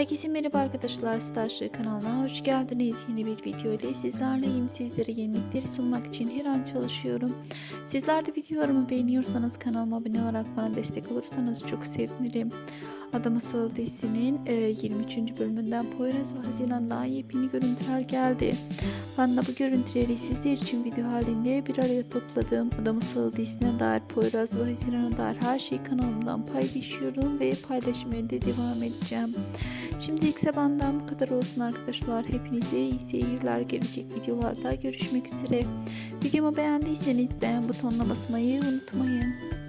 Herkese merhaba arkadaşlar Starship kanalına hoş geldiniz. Yeni bir video ile sizlerleyim. Sizlere yenilikleri sunmak için her an çalışıyorum. Sizler de videolarımı beğeniyorsanız kanalıma abone olarak bana destek olursanız çok sevinirim. Adam Asıl dizisinin e, 23. bölümünden Poyraz ve Haziran'dan yepyeni görüntüler geldi. Ben de bu görüntüleri sizler için video halinde bir araya topladım. Adam Asıl dizisine dair Poyraz ve Haziran'a dair her şeyi kanalımdan paylaşıyorum ve paylaşmaya da devam edeceğim. Şimdilik ise benden bu kadar olsun arkadaşlar. Hepinize iyi seyirler. Gelecek videolarda görüşmek üzere. Videomu beğendiyseniz beğen butonuna basmayı unutmayın.